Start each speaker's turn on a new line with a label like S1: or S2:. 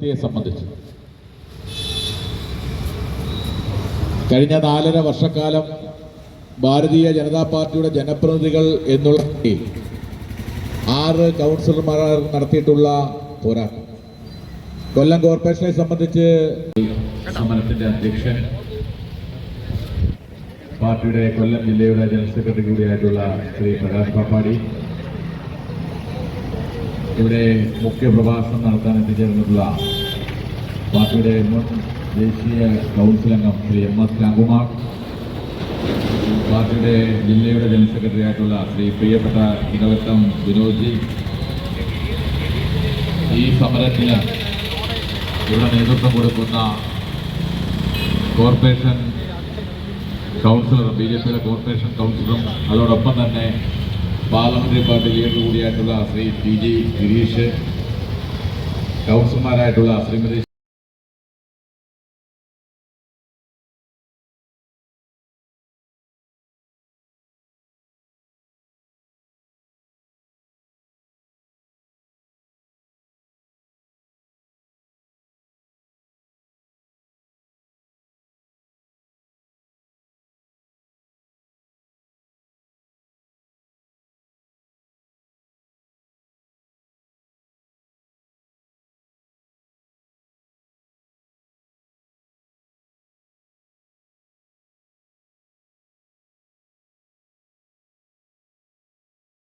S1: വ്യക്തിയെ സംബന്ധിച്ച്. കഴിഞ്ഞ നാലര വർഷക്കാലം ഭാരതീയ ജനതാ പാർട്ടിയുടെ ജനപ്രതിനിധികൾ എന്നുള്ള ആറ് കൗൺസിലർമാർ നടത്തിയിട്ടുള്ള പോരാട്ടം. കൊല്ലം കോർപ്പറേഷനെ സംബന്ധിച്ച് സമരത്തിന്റെ അധ്യക്ഷൻ പാർട്ടിയുടെ കൊല്ലം ജില്ലയുടെ ജനറൽ സെക്രട്ടറി കൂടിയായിട്ടുള്ള ശ്രീ പ്രകാശ് പാപ്പാടി ഇവിടെ മുഖ്യ പ്രഭാഷണം നടത്താൻ എത്തിച്ചേർന്നിട്ടുള്ള പാർട്ടിയുടെ മുൻ ദേശീയ കൗൺസിൽ അംഗം ശ്രീ എം എസ് രാംകുമാർ പാർട്ടിയുടെ ജില്ലയുടെ ജനറൽ സെക്രട്ടറി ആയിട്ടുള്ള ശ്രീ പ്രിയപ്പെട്ട ഇടവട്ടം വിനോദ്ജി ഈ സമരത്തിന് ഇവിടെ നേതൃത്വം കൊടുക്കുന്ന കോർപ്പറേഷൻ കൗൺസിലറും ബി ജെ പിയുടെ കോർപ്പറേഷൻ കൗൺസിലറും അതോടൊപ്പം തന്നെ പാർലമെന്ററി പാർട്ടി ലീഡർ കൂടിയായിട്ടുള്ള ശ്രീ ടി ജി ഗിരീഷ് കൗൺസിലർമാരായിട്ടുള്ള ശ്രീമതി